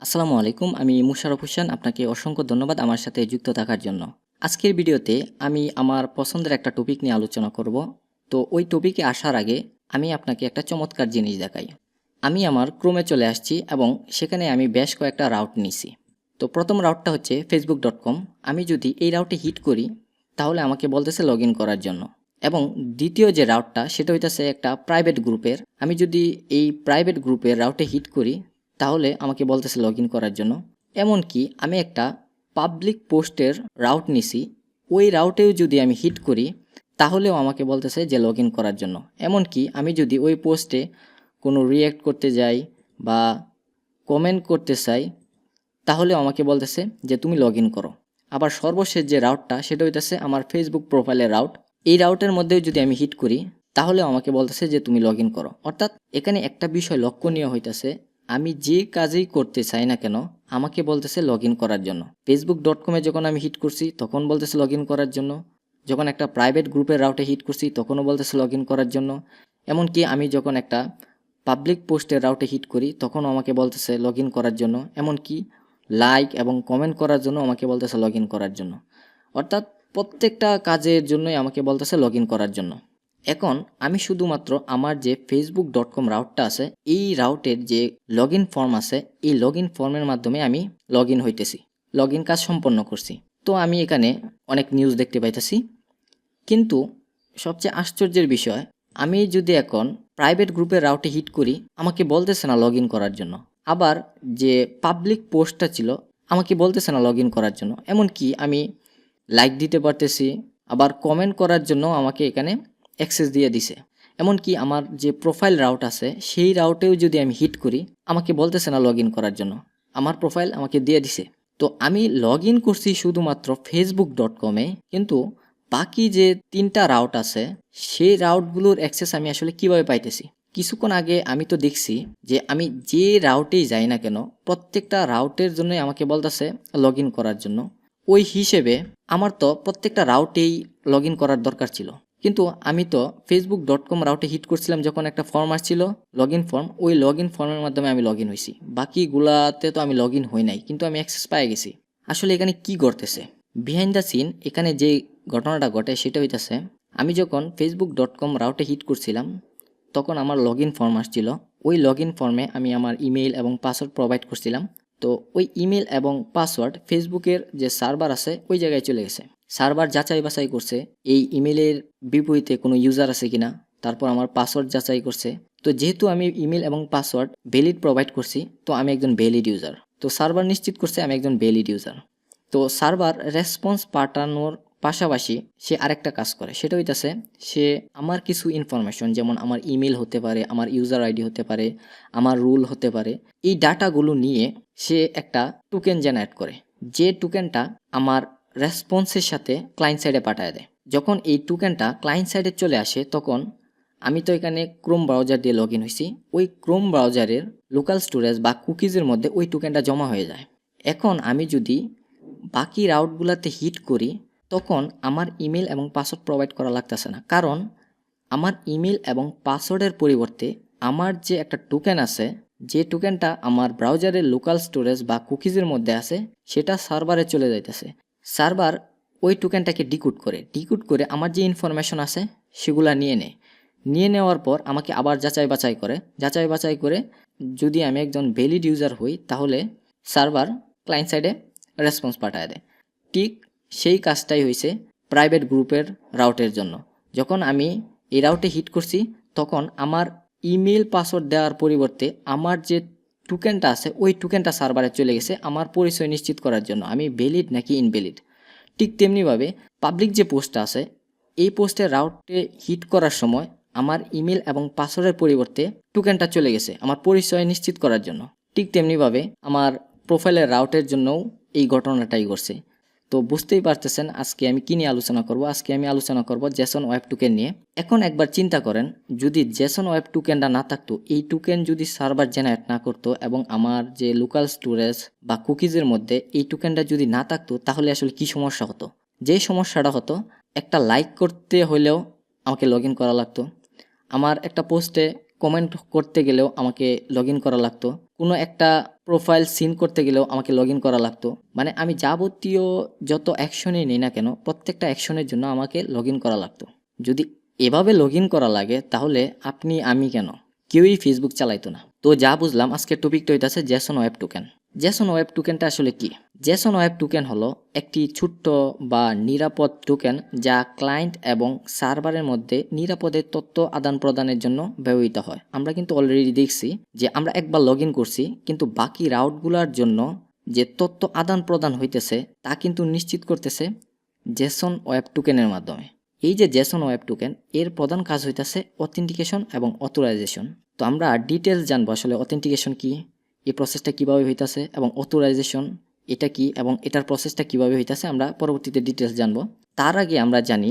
আসসালামু আলাইকুম, আমি মুশারফ হোসেন, আপনাকে অসংখ্য ধন্যবাদ আমার সাথে যুক্ত থাকার জন্য। আজকের ভিডিওতে আমি আমার পছন্দের একটা টপিক নিয়ে আলোচনা করব। তো ওই টপিকে আসার আগে আমি আপনাকে একটা চমৎকার জিনিস দেখাই। আমি আমার ক্রোমে চলে আসছি এবং সেখানে আমি বেশ কয়েকটা রাউট নিছি। তো প্রথম রাউটটা হচ্ছে ফেসবুক ডট কম আমি যদি এই রাউটে হিট করি, তাহলে আমাকে বলতেছে লগ করার জন্য। এবং দ্বিতীয় যে রাউটটা সেটা হইতেছে একটা প্রাইভেট গ্রুপের আমি যদি এই প্রাইভেট গ্রুপের রাউটে হিট করি তাহলে আমাকে বলতেছে লগ ইন করার জন্য। এমনকি আমি একটা পাবলিক পোস্টের রাউট নিছি। ওই রাউটেও যদি আমি হিট করি, তাহলেও আমাকে বলতেছে যে লগ ইন করার জন্য। এমনকি আমি যদি ওই পোস্টে কোনো রিয়্যাক্ট করতে যাই বা কমেন্ট করতে চাই, তাহলেও আমাকে বলতেছে যে তুমি লগ ইন করো। আবার সর্বশেষ যে রাউটটা সেটা হইতেছে আমার ফেসবুক প্রোফাইলের রাউট এই রাউটের মধ্যেও যদি আমি হিট করি, তাহলেও আমাকে বলতেছে যে তুমি লগ ইন করো। অর্থাৎ এখানে একটা বিষয় লক্ষণীয় হইতেছে আমি যে কাজেই করতে চাই না কেন, আমাকে বলতেছে লগ করার জন্য। ফেসবুক ডট কমে যখন আমি হিট করছি, তখন বলতেছে লগ করার জন্য। যখন একটা প্রাইভেট গ্রুপের রাউটে হিট করছি, তখনও বলতেছে লগ করার জন্য। এমনকি আমি যখন একটা পাবলিক পোস্টের রাউটে হিট করি, তখনও আমাকে বলতেছে লগ করার জন্য। এমনকি লাইক এবং কমেন্ট করার জন্য আমাকে বলতেছে লগ করার জন্য। অর্থাৎ প্রত্যেকটা কাজের জন্যই আমাকে বলতেছে লগ করার জন্য। এখন আমি শুধুমাত্র আমার যে ফেসবুক ডট কম রাউটটা আছে, এই রাউটের যে লগ ইন ফর্ম আছে, এই লগ ইন ফর্মের মাধ্যমে আমি লগ ইন হইতেছি লগ ইন কাজ সম্পন্ন করছি। তো আমি এখানে অনেক নিউজ দেখতে পাইতেছি। কিন্তু সবচেয়ে আশ্চর্যের বিষয়, আমি যদি এখন প্রাইভেট গ্রুপের রাউটে হিট করি, আমাকে বলতেছে না লগ ইন করার জন্য। আবার যে পাবলিক পোস্টটা ছিল, আমাকে বলতেছে না লগ ইন করার জন্য। এমনকি আমি লাইক দিতে পারতেছি, আবার কমেন্ট করার জন্য আমাকে এখানে অ্যাক্সেস দিয়ে দিছে। এমনকি আমার যে প্রোফাইল রাউট আছে, সেই রাউটেও যদি আমি হিট করি, আমাকে বলতেছে না লগ করার জন্য। আমার প্রোফাইল আমাকে দিয়ে দিছে। তো আমি লগ করছি শুধুমাত্র ফেসবুক ডট কমে কিন্তু বাকি যে তিনটা রাউট আছে, সেই রাউটগুলোর অ্যাক্সেস আমি আসলে কীভাবে পাইতেছি? কিছুক্ষণ আগে আমি তো দেখছি যে আমি যে রাউটেই যাই না কেন, প্রত্যেকটা রাউটের জন্যই আমাকে বলতেছে লগ করার জন্য। ওই হিসেবে আমার তো প্রত্যেকটা রাউটেই লগ করার দরকার ছিল। কিন্তু আমি তো ফেসবুক ডট কম রাউটে হিট করছিলাম যখন একটা ফর্ম আসছিল লগ ইন ফর্ম ওই লগ ইন ফর্মের মাধ্যমে আমি লগ ইন হয়েছি বাকিগুলাতে তো আমি লগ ইন হই নাই, কিন্তু আমি অ্যাক্সেস পেয়ে গেছি। আসলে এখানে কি ঘটতেছে? বিহাইন্ড দ্য সিন এখানে যে ঘটনাটা ঘটে সেটা হইতেছে, আমি যখন ফেসবুক ডট কম রাউটে হিট করছিলাম, তখন আমার লগ ইন ফর্ম আসছিল। ওই লগ ইন ফর্মে আমি আমার ইমেইল এবং পাসওয়ার্ড প্রোভাইড করছিলাম। তো ওই ইমেল এবং পাসওয়ার্ড ফেসবুকের যে সার্ভার আছে, ওই জায়গায় চলে গেছে। সার্ভার যাচাই বাছাই করছে, এই ইমেলের বিপরীতে কোনো ইউজার আছে কিনা, তারপর আমার পাসওয়ার্ড যাচাই করছে। তো যেহেতু আমি ইমেল এবং পাসওয়ার্ড ভ্যালিড প্রোভাইড করছি, তো আমি একজন ভ্যালিড ইউজার। তো সার্ভার নিশ্চিত করছে আমি একজন ভ্যালিড ইউজার। তো সার্ভার রেসপন্স পাঠানোর পাশাপাশি সে আরেকটা কাজ করে, সেটা হইতাছে সে আমার কিছু ইনফরমেশন, যেমন আমার ইমেল হতে পারে, আমার ইউজার আইডি হতে পারে, আমার রুল হতে পারে, এই ডাটাগুলো নিয়ে সে একটা টোকেন জেনারেট করে। যে টোকেনটা আমার রেসপন্সের সাথে ক্লায়েন্ট সাইডে পাঠায় দেয়। যখন এই টোকেনটা ক্লায়েন্ট সাইডে চলে আসে, তখন আমি তো এখানে ক্রোম ব্রাউজার দিয়ে লগ ইন হয়েছি ওই ক্রোম ব্রাউজারের লোকাল স্টোরেজ বা কুকিজের মধ্যে ওই টোকেনটা জমা হয়ে যায়। এখন আমি যদি বাকি রাউটগুলোতে হিট করি, তখন আমার ইমেল এবং পাসওয়ার্ড প্রোভাইড করা লাগতেছে না। কারণ আমার ইমেল এবং পাসওয়ার্ডের পরিবর্তে আমার যে একটা টোকেন আছে, যে টোকেনটা আমার ব্রাউজারের লোকাল স্টোরেজ বা কুকিজের মধ্যে আছে, সেটা সার্ভারে চলে যাইতেছে। সার্ভার ওই টোকেনটাকে ডিকুট করে। ডিকুট করে আমার যে ইনফরমেশন আছে, সেগুলা নিয়ে নেয় নিয়ে নেওয়ার পর আমাকে আবার যাচাই বাছাই করে। যাচাই বাছাই করে যদি আমি একজন ভ্যালিড ইউজার হই, তাহলে সার্ভার ক্লায়েন্ট সাইডে রেসপন্স পাঠায় দেয়। ঠিক সেই কাজটাই হয়েছে প্রাইভেট গ্রুপের রাউটের জন্য। যখন আমি এই রাউটে হিট করছি, তখন আমার ইমেল পাসওয়ার্ড দেওয়ার পরিবর্তে আমার যে টোকেনটা আছে, ওই টোকেনটা সার্ভারে চলে গেছে। আমার পরিচয় নিশ্চিত করার জন্য। আমি ভ্যালিড নাকি ইনভ্যালিড ঠিক তেমনিভাবে পাবলিক যে পোস্ট আছে, এই পোস্টের রাউটে হিট করার সময় আমার ইমেল এবং পাসওয়ার্ডের পরিবর্তে টুকেনটা চলে গেছে, আমার পরিচয় নিশ্চিত করার জন্য। ঠিক তেমনিভাবে আমার প্রোফাইলের রাউটের জন্যও এই ঘটনাটাই ঘটছে। তো বুঝতেই পারতেছেন, আজকে আমি কী নিয়ে আলোচনা করব? আজকে আমি আলোচনা করব জেসন ওয়েব টুকেন নিয়ে। এখন একবার চিন্তা করেন, যদি জেসন ওয়েব টুকেনটা না থাকতো, এই টুকেন যদি সার্ভার জেনারেট না করতো এবং আমার যে লোকাল স্টোরেজ বা কুকিজের মধ্যে এই টুকেনটা যদি না থাকতো, তাহলে আসলে কি সমস্যা হতো? যে সমস্যাটা হতো, একটা লাইক করতে হলেও আমাকে লগ করা লাগতো। আমার একটা পোস্টে কমেন্ট করতে গেলেও আমাকে লগ করা লাগতো। কোনো একটা প্রোফাইল সিন করতে গেলেও আমাকে লগ ইন করা লাগতো। মানে আমি যাবতীয় যত অ্যাকশনই নিই না কেন, প্রত্যেকটা অ্যাকশনের জন্য আমাকে লগ ইন করা লাগতো। যদি এভাবে লগ ইন করা লাগে, তাহলে আপনি আমি কেন? কেউই ফেসবুক চালাইতো না। তো যা বুঝলাম, আজকের টপিকটা হইতাছে JSON web token JSON web টোকেনটা আসলে কি? জেসন ওয়েব টোকেন হলো একটি ছোট্ট বা নিরাপদ টোকেন যা ক্লায়েন্ট এবং সার্ভারের মধ্যে নিরাপদে তথ্য আদান প্রদানের জন্য ব্যবহৃত হয়। আমরা কিন্তু অলরেডি দেখছি যে আমরা একবার লগ করছি, কিন্তু বাকি রাউটগুলোর জন্য যে তথ্য আদান প্রদান হইতেছে তা কিন্তু নিশ্চিত করতেছে জেসন ওয়েব টোকেনের মাধ্যমে। এই যে জেসন ওয়েব টোকেন এর প্রধান কাজ হইতেছে অথেন্টিকেশন এবং অথরাইজেশন তো আমরা ডিটেলস জানব, আসলে অথেন্টিকেশন কি, এই প্রসেসটা কীভাবে হইতাছে এবং অথরাইজেশন এটা কি এবং এটার প্রসেসটা কীভাবে হইতাছে আমরা পরবর্তীতে ডিটেলস জানব। তার আগে আমরা জানি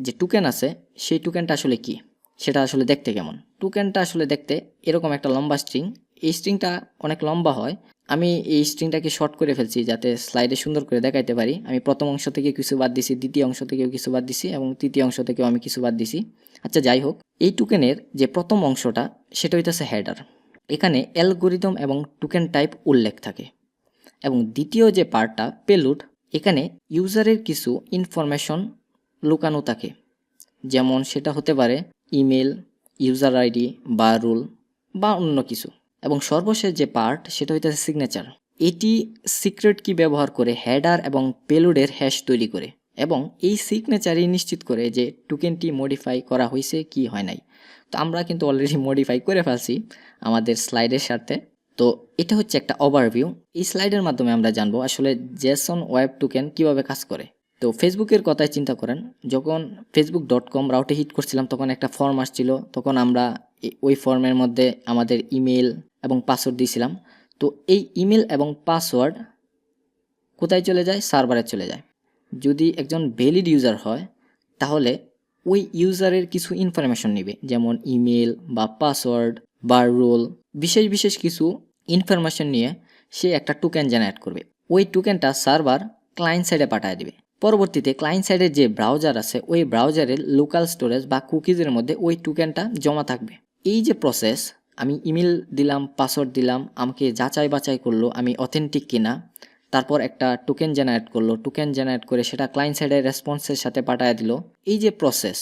যে টোকেন আছে, সেই টোকেনটা আসলে কি? সেটা আসলে দেখতে কেমন? টোকেনটা আসলে দেখতে এরকম একটা লম্বা স্ট্রিং এই স্ট্রিংটা অনেক লম্বা হয়। আমি এই স্ট্রিংটাকে শর্ট করে ফেলছি যাতে স্লাইডে সুন্দর করে দেখাইতে পারি। আমি প্রথম অংশ থেকে কিছু বাদ দিছি, দ্বিতীয় অংশ থেকেও কিছু বাদ দিছি এবং তৃতীয় অংশ থেকেও আমি কিছু বাদ দিছি। আচ্ছা যাই হোক, এই টোকেনের যে প্রথম অংশটা, সেটা হইতেছে হেডার এখানে অ্যালগোরিদম এবং টোকেন টাইপ উল্লেখ থাকে। এবং দ্বিতীয় যে পার্টটা পেলুড এখানে ইউজারের কিছু ইনফরমেশন লুকানো থাকে। যেমন সেটা হতে পারে ইমেল ইউজার আইডি বা রুল বা অন্য কিছু। এবং সর্বশেষ যে পার্ট সেটা হইতেছে সিগনেচার এটি সিক্রেট কি ব্যবহার করে হেডার এবং পেলুডের হ্যাশ তৈরি করে। এবং এই সিগনেচারই নিশ্চিত করে যে টোকেনটি মডিফাই করা হয়েছে কি হয় নাই। তো আমরা কিন্তু অলরেডি মডিফাই করে ফেলছি আমাদের স্লাইডের সাথে। তো এটা হচ্ছে একটা ওভারভিউ এই স্লাইডের মাধ্যমে আমরা জানব আসলে জেসন ওয়েব টোকেন কীভাবে কাজ করে। তো ফেসবুকের কথায় চিন্তা করেন, যখন ফেসবুক ডট কম রাউটে হিট করছিলাম, তখন একটা ফর্ম আসছিল, তখন আমরা ওই ফর্মের মধ্যে আমাদের ইমেল এবং পাসওয়ার্ড দিয়েছিলাম। তো এই ইমেল এবং পাসওয়ার্ড কোথায় চলে যায়? সার্ভারে চলে যায়। যদি একজন ভ্যালিড ইউজার হয়, তাহলে ওই ইউজারের কিছু ইনফরমেশন নেবে, যেমন ইমেল বা পাসওয়ার্ড বা রোল, বিশেষ বিশেষ কিছু ইনফরমেশন নিয়ে সে একটা টোকেন জেনারেট করবে। ওই টোকেনটা সার্ভার ক্লায়েন্ট সাইডে পাঠিয়ে দিবে। পরবর্তীতে ক্লায়েন্ট সাইডের যে ব্রাউজার আছে, ওই ব্রাউজারের লোকাল স্টোরেজ বা কুকিজের মধ্যে ওই টোকেনটা জমা থাকবে। এই যে প্রসেস আমি ইমেল দিলাম পাসওয়ার্ড দিলাম, আমাকে যাচাই বাছাই করল, আমি অথেন্টিক কিনা, তারপর একটা টোকেন জেনারেট করল টোকেন জেনারেট করে সেটা ক্লায়েন্ট সাইডের রেসপন্সের সাথে পাঠিয়ে দিল। এই যে প্রসেস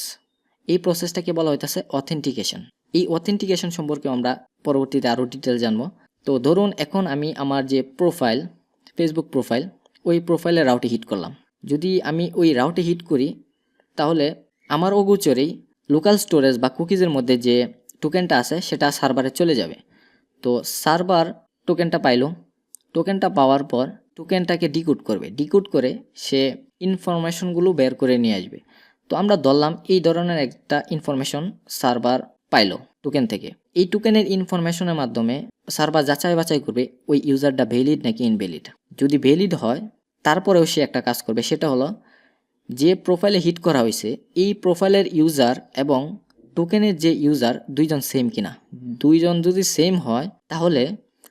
এই প্রসেসটাকে বলা হইতেছে অথেন্টিকেশন এই অথেন্টিকেশন সম্পর্কে আমরা পরবর্তীতে আরও ডিটেল জানব। তো ধরুন এখন আমি আমার যে প্রোফাইল ফেসবুক প্রোফাইল ওই প্রোফাইলের রাউটে হিট করলাম। যদি আমি ওই রাউটে হিট করি, তাহলে আমার অগোচরেই লোকাল স্টোরেজ বা কুকিজের মধ্যে যে টোকেনটা আছে, সেটা সার্ভারে চলে যাবে। তো সার্ভার টোকেনটা পাইলো। টোকেনটা পাওয়ার পর টোকেনটাকে ডিকোড করবে। ডিকোড করে সে ইনফরমেশনগুলো বের করে নিয়ে আসবে। তো আমরা ধরলাম এই ধরনের একটা ইনফরমেশন সার্ভার পাইলো টোকেন থেকে। এই টোকেনের ইনফরমেশনের মাধ্যমে সার্ভার যাচাই বাছাই করবে ওই ইউজারটা ভ্যালিড নাকি ইনভ্যালিড যদি ভ্যালিড হয়, তারপরেও সে একটা কাজ করবে, সেটা হলো যে প্রোফাইলে হিট করা হয়েছে, এই প্রোফাইলের ইউজার এবং টোকেনের যে ইউজার দুইজন সেম কিনা। দুইজন যদি সেম হয়, তাহলে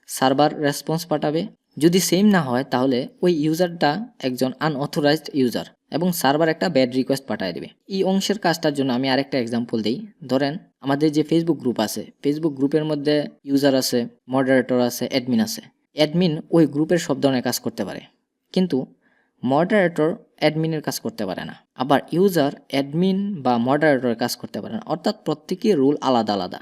সার্ভার রেসপন্স পাঠাবে। যদি সেম না হয়, তাহলে ওই ইউজারটা একজন আনঅথরাইজড ইউজার এবং সার্ভার একটা ব্যাড রিকোয়েস্ট পাঠিয়ে দেবে। এই অংশের কাজটার জন্য আমি আরেকটা এক্সাম্পল দিই। ধরেন, আমাদের যে ফেসবুক গ্রুপ আছে ফেসবুক গ্রুপের মধ্যে ইউজার আছে মডারেটর আছে অ্যাডমিন আছে। অ্যাডমিন ওই গ্রুপের সব ধরনের কাজ করতে পারে। কিন্তু মডারেটর অ্যাডমিনের কাজ করতে পারে না। আবার ইউজার অ্যাডমিন বা মডারেটরের কাজ করতে পারে না। অর্থাৎ প্রত্যেকের রুল আলাদা আলাদা।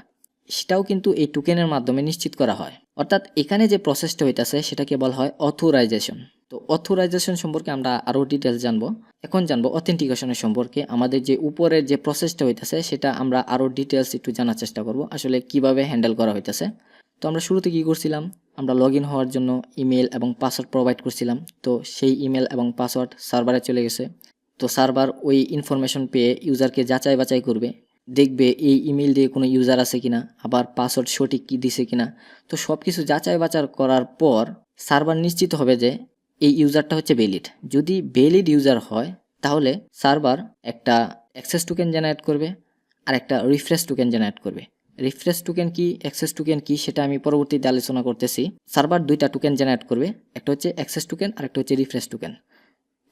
সেটাও কিন্তু এই টোকেনের মাধ্যমে নিশ্চিত করা হয়। অর্থাৎ এখানে যে প্রসেসটা হইতাছে, সেটাকে বলা হয় অথরাইজেশন তো অথরাইজেশন সম্পর্কে আমরা আরও ডিটেলস জানব। এখন জানব অথেন্টিকেশনের সম্পর্কে। আমাদের যে উপরের যে প্রসেসটা হইতেছে, সেটা আমরা আরও ডিটেলস একটু জানার চেষ্টা করব, আসলে কীভাবে হ্যান্ডেল করা হইতেছে। তো আমরা শুরুতে কী করছিলাম? আমরা লগ ইন হওয়ার জন্য ইমেল এবং পাসওয়ার্ড প্রোভাইড করছিলাম। তো সেই ইমেল এবং পাসওয়ার্ড সার্ভারে চলে গেছে। তো সার্ভার ওই ইনফরমেশন পেয়ে ইউজারকে যাচাই বাছাই করবে। দেখবে এই ইমেল দিয়ে কোনো ইউজার আছে কিনা, আবার পাসওয়ার্ড সঠিক কি দিছে কিনা। তো সব কিছু যাচাই বাছাই করার পর সার্ভার নিশ্চিত হবে যে এই ইউজারটা হচ্ছে ভ্যালিড যদি ভ্যালিড ইউজার হয়, তাহলে সার্ভার একটা অ্যাক্সেস টোকেন জেনারেট করবে আর একটা রিফ্রেশ টোকেন জেনারেট করবে। রিফ্রেশ টোকেন কি অ্যাক্সেস টোকেন কি, সেটা আমি পরবর্তীতে আলোচনা করতেছি। সার্ভার দুইটা টোকেন জেনারেট করবে, একটা হচ্ছে অ্যাক্সেস টোকেন আর একটা হচ্ছে রিফ্রেশ টোকেন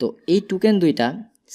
তো এই টোকেন দুইটা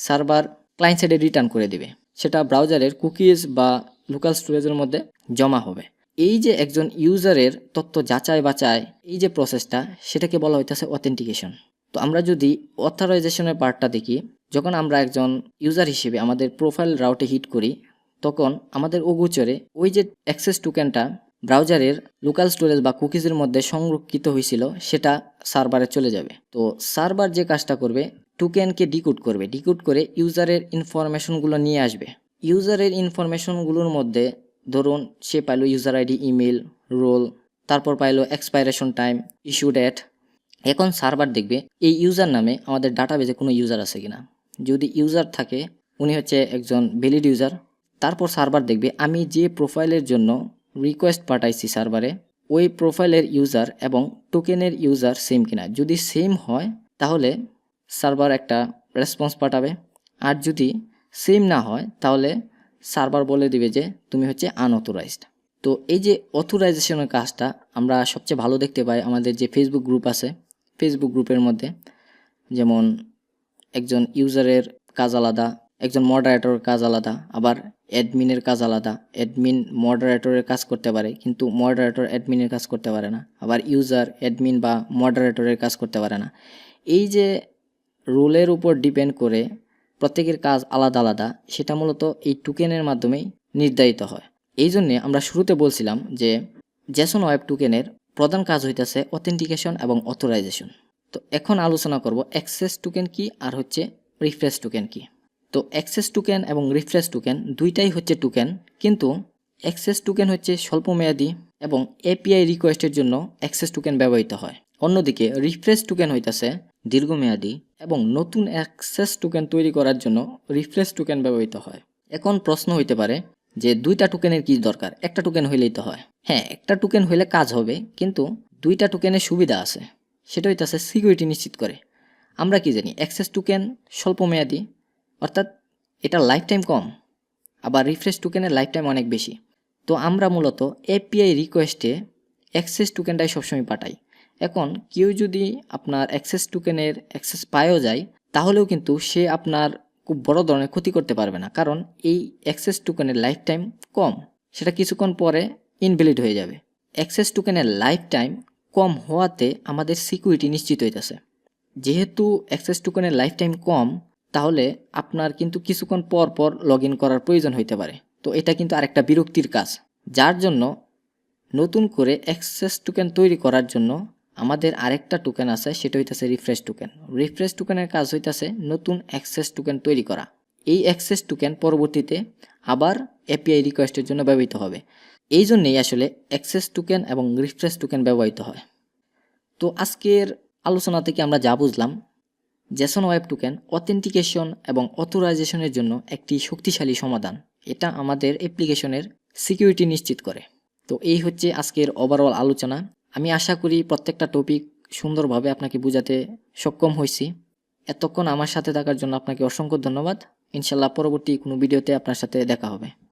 সার্ভার ক্লায়েন্ট সাইডে রিটার্ন করে দিবে। সেটা ব্রাউজারের কুকিজ বা লোকাল স্টোরেজের মধ্যে জমা হবে। এই যে একজন ইউজারের তথ্য যাচাই বাচাই এই যে প্রসেসটা সেটাকে বলা হইতেছে অথেন্টিকেশন তো আমরা যদি অথরাইজেশনের পার্টটা দেখি, যখন আমরা একজন ইউজার হিসেবে আমাদের প্রোফাইল রাউটে হিট করি, তখন আমাদের অগোচরে ওই যে অ্যাক্সেস টোকেনটা ব্রাউজারের লোকাল স্টোরেজ বা কুকিজের মধ্যে সংরক্ষিত হয়েছিল, সেটা সার্ভারে চলে যাবে। তো সার্ভার যে কাজটা করবে টোকেনকে ডিকোড করবে। ডিকোড করে ইউজারের ইনফরমেশনগুলো নিয়ে আসবে। ইউজারের ইনফরমেশনগুলোর মধ্যে ধরুন, সে পাইলো ইউজার আইডি ইমেল রোল তারপর payload expiration time issue date এখন সার্ভার দেখবে, এই ইউজার নামে আমাদের ডাটাবেজে কোনো ইউজার আছে কিনা। যদি ইউজার থাকে, উনি হচ্ছে একজন ভ্যালিড ইউজার তারপর সার্ভার দেখবে, আমি যে প্রোফাইলের জন্য রিকোয়েস্ট পাঠাইছি সার্ভারে ওই প্রোফাইলের ইউজার এবং টোকেনের ইউজার সেম কিনা। যদি সেম হয়, তাহলে সার্ভার একটা রেসপন্স পাঠাবে। আর যদি সেম না হয়, তাহলে সার্ভার বলে দিবে যে তুমি হচ্ছে আনঅথরাইজড তো এই যে অথরাইজেশনের কাজটা আমরা সবচেয়ে ভালো দেখতে পাই আমাদের যে ফেসবুক গ্রুপ আছে ফেসবুক গ্রুপের মধ্যে। যেমন একজন ইউজারের কাজ আলাদা, একজন মডারেটরের কাজ আলাদা, আবার অ্যাডমিনের কাজ আলাদা। অ্যাডমিন মডারেটরের কাজ করতে পারে, কিন্তু মডারেটর অ্যাডমিনের কাজ করতে পারে না। আবার ইউজার অ্যাডমিন বা মডারেটরের কাজ করতে পারে না। এই যে রোলের উপর ডিপেন্ড করে প্রত্যেকের কাজ আলাদা আলাদা, সেটা মূলত এই টোকেনের মাধ্যমেই নির্ধারিত হয়। এই জন্যে আমরা শুরুতে বলছিলাম যে জেসন ওয়েব টোকেনের প্রধান কাজ হইতেছে অথেন্টিকেশন এবং অথরাইজেশন তো এখন আলোচনা করব অ্যাক্সেস টোকেন কি আর হচ্ছে রিফ্রেশ টোকেন কি। তো অ্যাক্সেস টোকেন এবং রিফ্রেশ টোকেন দুইটাই হচ্ছে টোকেন কিন্তু অ্যাক্সেস টোকেন হচ্ছে স্বল্পমেয়াদী এবং এপিআই রিকোয়েস্টের জন্য অ্যাক্সেস টোকেন ব্যবহৃত হয়। অন্যদিকে রিফ্রেশ টোকেন হইতাছে দীর্ঘমেয়াদী এবং নতুন অ্যাক্সেস টোকেন তৈরি করার জন্য রিফ্রেশ টোকেন ব্যবহৃত হয়। এখন প্রশ্ন হইতে পারে যে দুইটা টোকেনের কি দরকার? একটা টোকেন হইলেই তো হয়। হ্যাঁ একটা টোকেন হইলে কাজ হবে, কিন্তু দুইটা টোকেনের সুবিধা আছে। সেটা হইতাছে সিকিউরিটি নিশ্চিত করে। আমরা কি জানি অ্যাক্সেস টোকেন স্বল্পমেয়াদী, অর্থাৎ এটা লাইফ টাইম কম, আবার রিফ্রেশ টোকেনের লাইফ টাইম অনেক বেশি। তো আমরা মূলত এপিআই রিকোয়েস্টে অ্যাক্সেস টোকেনটাই সবসময় পাঠাই। এখন কেউ যদি আপনার অ্যাক্সেস টোকেনের অ্যাক্সেস পায়ও যায়, তাহলেও কিন্তু সে আপনার খুব বড় ধরনের ক্ষতি করতে পারবে না। কারণ এই অ্যাক্সেস টোকেনের লাইফ টাইম কম। সেটা কিছুক্ষণ পরে ইনভ্যালিড হয়ে যাবে। অ্যাক্সেস টোকেনের লাইফ টাইম কম হওয়াতে আমাদের সিকিউরিটি নিশ্চিত হইতেছে। যেহেতু অ্যাক্সেস টোকেনের লাইফ টাইম কম, তাহলে আপনার কিন্তু কিছুক্ষণ পর পর লগ ইন করার প্রয়োজন হইতে পারে। তো এটা কিন্তু আরেকটা বিরক্তির কাজ। যার জন্য নতুন করে অ্যাক্সেস টোকেন তৈরি করার জন্য আমাদের আরেকটা টোকেন আছে, সেটা হইতেছে রিফ্রেশ টোকেন রিফ্রেশ টোকেনের কাজ হইতেছে নতুন অ্যাক্সেস টোকেন তৈরি করা। এই অ্যাক্সেস টোকেন পরবর্তীতে আবার এপিআই রিকোয়েস্টের জন্য ব্যবহৃত হবে। এই জন্যেই আসলে অ্যাক্সেস টোকেন এবং রিফ্রেশ টোকেন ব্যবহৃত হয়। তো আজকের আলোচনা থেকে আমরা যা বুঝলাম জেসন ওয়েব টোকেন অথেন্টিকেশন এবং অথরাইজেশনের জন্য একটি শক্তিশালী সমাধান। এটা আমাদের অ্যাপ্লিকেশনের সিকিউরিটি নিশ্চিত করে। তো এই হচ্ছে আজকের ওভারঅল আলোচনা। আমি আশা করি প্রত্যেকটা টপিক সুন্দরভাবে আপনাকে বোঝাতে সক্ষম হয়েছি। এতক্ষণ আমার সাথে থাকার জন্য আপনাকে অসংখ্য ধন্যবাদ। ইনশাল্লাহ পরবর্তী কোনো ভিডিওতে আপনার সাথে দেখা হবে।